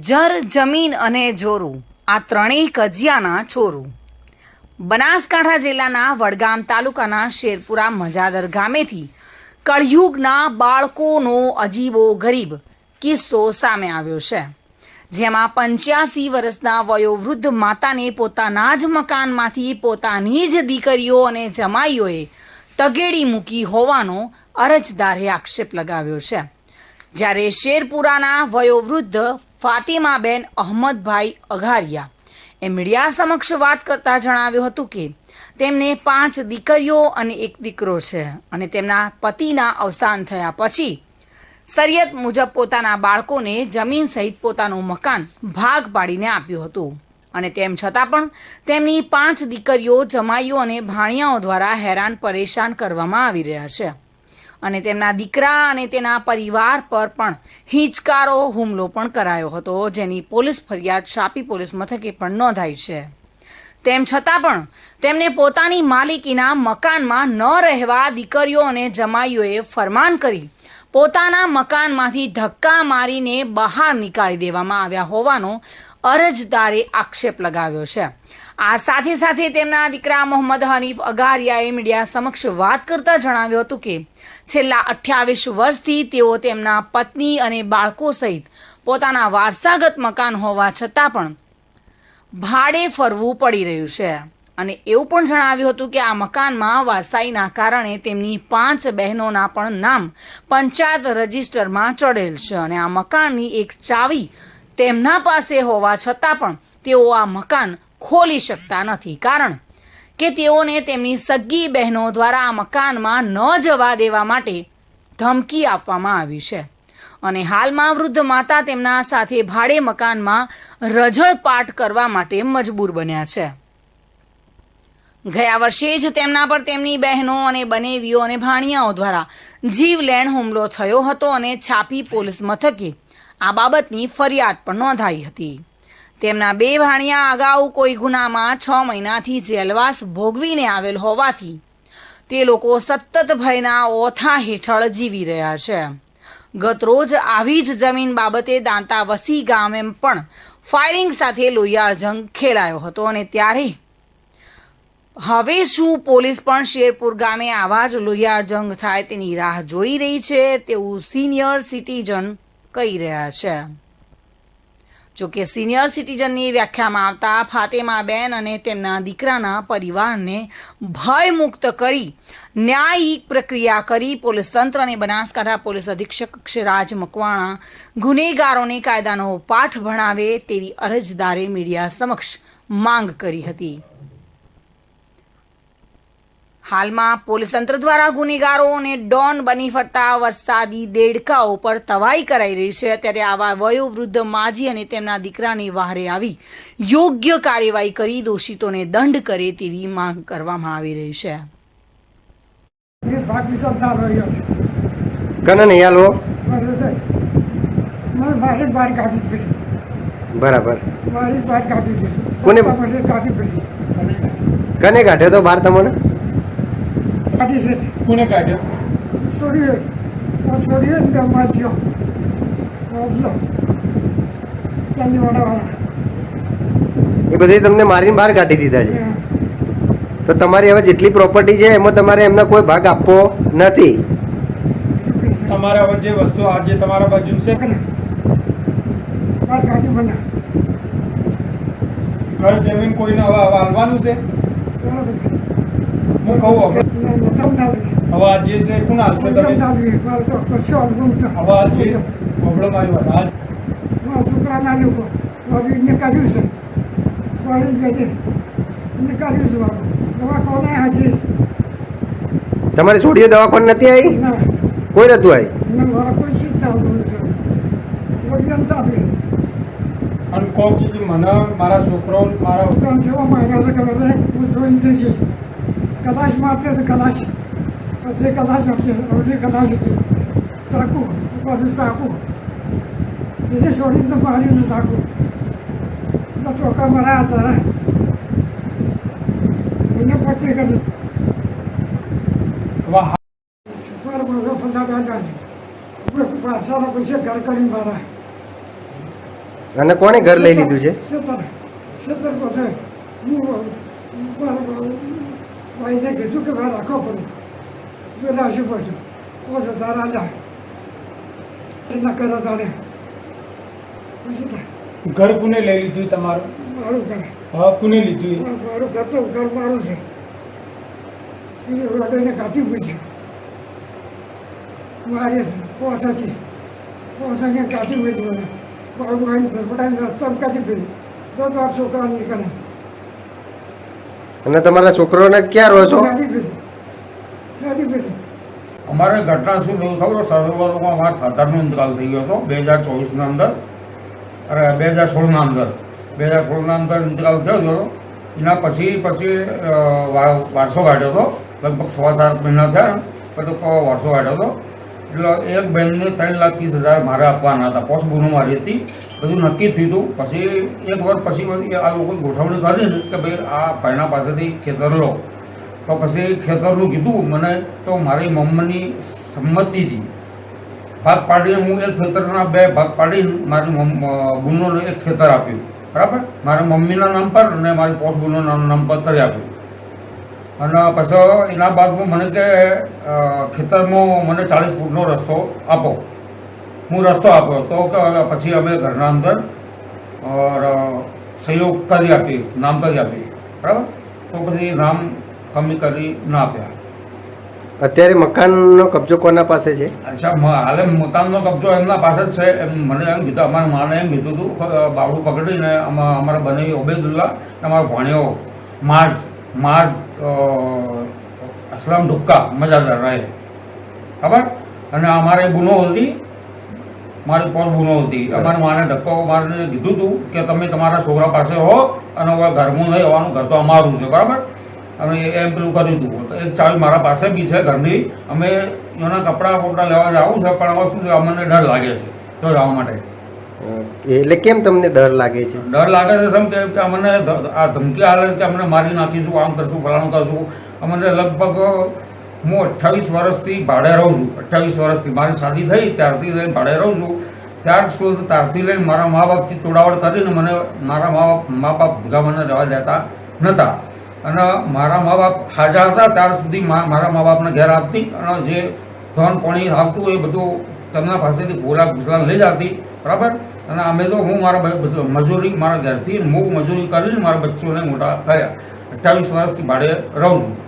જર, જમીન અને જોરું. આ ત્રણેય કજિયાના છોરું. બનાસકાંઠા જિલ્લાના વડગામ તાલુકાના શેરપુરા મજાદર ગામેથી કળયુગના બાળકોનો અજીબો ગરીબ કિસ્સો સામે આવ્યો છે. જેમાં પંચ્યાસી વર્ષના વયોવૃદ્ધ માતાને પોતાના જ મકાનમાંથી પોતાની જ દીકરીઓ અને જમાઈઓએ તગેડી મૂકી હોવાનો અરજદારે આક્ષેપ લગાવ્યો છે. જ્યારે શેરપુરાના વયોવૃદ્ધ ફાતિમાબેન અહમદભાઈ અઘારિયા. એ મીડિયા સમક્ષ વાત કરતા જણાવ્યું હતું કે, તેમને પાંચ દીકરીઓ અને એક દીકરો છે અને તેમના પતિના અવસાન થયા પછી શરિયત મુજબ પોતાના બાળકોને જમીન સહિત પોતાનું મકાન ભાગ પાડીને આપ્યું હતું. અને તેમ છતાં પણ તેમની પાંચ દીકરીઓ જમાઈઓ અને ભાણિયાઓ દ્વારા હેરાન પરેશાન કરવામાં આવી રહ્યા છે. અને તેમના દીકરા અને તેના પરિવાર પર પણ હિંચકારો હુમલો પણ કરાયો હતો, જેની પોલીસ ફરિયાદ શાપી પોલીસ મથકે પણ નોંધાઈ છે. તેમ છતાં પણ તેમને પોતાની માલિકીના મકાનમાં ન રહેવા દીકરીઓ અને જમાઈઓએ ફરમાન કરી પોતાના મકાનમાંથી ધક્કા મારીને બહાર નીકાળી દેવામાં આવ્યા હોવાનો અરજદારે આક્ષેપ લગાવ્યો છે. આ સાથે સાથે તેમના દીકરા મોહમ્મદ હનીફ અગારિયાએ મીડિયા સમક્ષ વાત કરતા જણાવ્યું હતું કે છેલ્લા અઠ્યાવીસ વર્ષથી તેઓ તેમના પત્ની અને બાળકો સહિત પોતાના વારસાગત મકાન હોવા છતાં પણ ભાડે ફરવું પડી રહ્યું છે. અને એવું પણ જણાવ્યું હતું કે આ મકાનમાં વારસાઈના કારણે તેમની પાંચ બહેનોના પણ નામ પંચાયત રજિસ્ટરમાં ચડેલ છે અને આ મકાનની એક ચાવી તેમના પાસે હોવા છતાં પણ તેઓ આ મકાન ખોલી શકતા નથી. કારણ કે તેઓને તેમની સગી બહેનો દ્વારા આ મકાનમાં ન જવા દેવા માટે ધમકી આપવામાં આવી છે. અને હાલમાં વૃદ્ધ માતા તેમના સાથે ભાડે મકાનમાં રઝળપાટ કરવા માટે મજબૂર બન્યા છે. ગયા વર્ષે જ તેમના પર તેમની બહેનો અને બનેવીઓ અને ભાણિયાઓ દ્વારા જીવલેણ હુમલો થયો હતો અને છાપી પોલીસ મથકે આ બાબતની ફરિયાદ પણ નોંધાઈ હતી. તેમના બે ભાણિયા અગાઉ કોઈ ગુનામાં છ મહિનાથી જેલવાસ ભોગવીને આવેલ હોવાથી તે લોકો સતત ભયના ઓથા હેઠળ જીવી રહ્યા છે. ગત રોજ આવી જ જમીન બાબતે દાંતા વસી ગામે પણ ફાયરિંગ સાથે લોહિયાળ જંગ ખેલાયો હતો અને ત્યારે હવે શું પોલીસ પણ શેરપુર ગામે આવા જ લોહિયાળ જંગ થાય તેની રાહ જોઈ રહી છે તેવું સિનિયર સિટીઝન કહી રહ્યા છે. જોકે સિનિયર સિટીઝનની વ્યાખ્યામાં આવતા ફાતેમાબેન અને તેમના દીકરાના પરિવારને ભયમુક્ત કરી ન્યાયિક પ્રક્રિયા કરી પોલીસ તંત્ર અને બનાસકાંઠા પોલીસ અધિક્ષક અક્ષરાજ મકવાણા ગુનેગારોને કાયદાનો પાઠ ભણાવે તેવી અરજદારે મીડિયા સમક્ષ માંગ કરી હતી. હાલમાં પોલીસ તંત્ર દ્વારા ગુનેગારોને ડોન બની ફરતા વરસાદી દેડકાઓ પર તવાઈ કરાઈ રહી છે. ત્યારે આવા વયોવૃદ્ધ માજી અને તેમના દીકરાની વહારે આવી યોગ્ય કાર્યવાહી કરી દોષિતોને દંડ કરે તેવી માંગ કરવામાં આવી રહી છે. બરાબર. કોને? કાઢી તો બહાર તમને? છે. કોને કાઢ્યો? છોડીએ. છોડીએ ને ગામમાં થયો. બદલો ત્યાંની એ બધી તમને મારીને બહાર કાઢી દીધા છે. તો તમારી હવે જેટલી પ્રોપર્ટી છે એમાં તમારે એમને કોઈ ભાગ આપવો નથી. તમારે હવે જે વસ્તુ આ જે તમારા બાજુ છે. ઘર જમીન કોઈને હવે હવે હાલવાનું છે? બરાબર. હું કહું હવે? આ જે છે તમે? હવે છોકરાના લોકો છે. છે તમારી છોડીઓ દવાખાને નથી આવી? કોઈ નતું આવી? મને મારા કોઈ નથી ઓડિયન તાપી અને કહો કે મને મારા છોકરો મારા દુકાન સેવા માંગ્યા છે ખબર છે? હું જોઈ નથી કલાશ મારતે તો કલાશ અડધી કલાશ હતી અડધી કલાશ હતી ચાકુ પાછું ચાકુ એને છોડી તો માર્યું હતું ચાકુ તો ચોકા મરાયા હતા એને પટ્ટી કરી હા- મારા મારા ફંદા ડાંડા છે પાછાના પૈસા ઘર કરી મારા અને કોણે ઘર લઈ લીધું છે? પછી હું ભાઈને કીધું કે ભાઈ રાખો પડે પેલા શું પડશે પછી તારા લ્યા એના કરે તાણે પછી ઘર કોને લઈ લીધું તમારું? મારું ઘર. હા કોને લીધું? મારું ઘર તો ઘર મારું છે. એ રોડને કાઢી પૂછ્યું મારે પોસાથી પોસાને કાઢી પૂછ્યું મારું ભાઈ સરપટાને રસ્તા કાઢી પૂછ્યું તો તો આ છોકરા નીકળે. અને તમારા છોકરોને ક્યાં રહો છો? અમારે ઘટના શું થયું ખબર સર્વમાં મારા ફાધરનો ઇન્તકાલ થઈ ગયો હતો બે હજાર ચોવીસના અંદર. અરે બે હજાર સોળના અંદર. બે હજાર સોળના અંદર ઇન્તકાલ થયો હતો. એના પછી પછી વા- વારસો કાઢ્યો હતો. લગભગ સવા સાત મહિના થયા. પછી વારસો કાઢ્યો હતો. એટલે એક બહેનને ત્રણ લાખ ત્રીસ હજાર મારે આપવાના હતા. પોસ્ટ ગુનો મારી હતી. બધું નક્કી થયું હતું. પછી એક વર્ષ પછી આ લોકોએ ગોઠવણી કરી કે ભાઈ આ ભાઈના પાસેથી ખેતર લો. તો પછી ખેતરનું કીધું, મને તો મારી મમ્મીની સંમતિથી ભાગ પાડીને હું એક ખેતરના બે ભાગ પાડીને મારી ગુનોને એક ખેતર આપ્યું. બરાબર? મારા મમ્મીના નામ પર અને મારી પોસ્ટ ગુનોના નામ પર તરી આપ્યું. અને પછી એના બાદમાં મને કે ખેતરમાં મને ચાલીસ ફૂટનો રસ્તો આપો. હું રસ્તો આપ્યો તો પછી અમે ઘરના અંદર સહયોગ કરી આપી નામ કરી આપી બરાબર? તો પછી નામ કમી કરી ના આપ્યા અત્યારે મકાનનો કબજો કોના પાસે છે? અચ્છા હાલે મકાનનો કબજો એમના પાસે જ છે. એમ મને એમ કીધું અમારા માને એમ કીધું હતું બાવડું પકડીને અમા- અમારા બને ઓબેદુલ્લા અમારો ભણ્યો માર્જ માર્જ અસલામ ઢુક્કા મજાદાર રહે. ખબર? અને અમારે ગુનો હતી મારી પર ગુનો હતી. અમારે માને ધક્કો મારીને કીધું હતું કે તમે તમારા છોકરા પાસે હો અને હવે ઘરમાં નહીં હોવાનું ઘર તો અમારું છે બરાબર? અમે એમ પેલું કર્યું હતું તો એક ચાવી મારા પાસે બી છે ઘરની. અમે એના કપડાં બપડા લેવા જવું છે પણ હવે શું છે અમને ડર લાગે છે. તો જવા માટે. એટલે કેમ તમને ડર લાગે છે? ડર લાગે છે સમ કે અમને આ ધમકી આવે કે અમને મારી નાખીશું આમ કરશું ફલાણું કરશું. અમને લગભગ હું અઠ્ઠાવીસ વર્ષથી ભાડે રહું છું. અઠ્ઠાવીસ વર્ષથી મારી શાદી થઈ, ત્યારથી લઈને ભાડે રહું છું. ત્યાર સુધી ત્યારથી લઈને મારા મા બાપથી તોડાવડ કરીને મને મારા મા બાપ મા બાપ ભૂગા મને રહેવા દેતા નહોતા અને મારા મા બાપ હાજર હતા, ત્યાર સુધી મારા મા બાપને ઘેર આપતી અને જે ધન, પાણી આવતું એ બધું તેમના પાસેથી ગોલા ભૂસલા લઈ જતી. બરાબર? અને અમે તો હું, મારા મજૂરી, મારા ઘરથી મૂક મજૂરી કરીને મારા બચ્ચોને મોટા કર્યા. અઠ્ઠાવીસ વર્ષથી ભાડે રહું છું.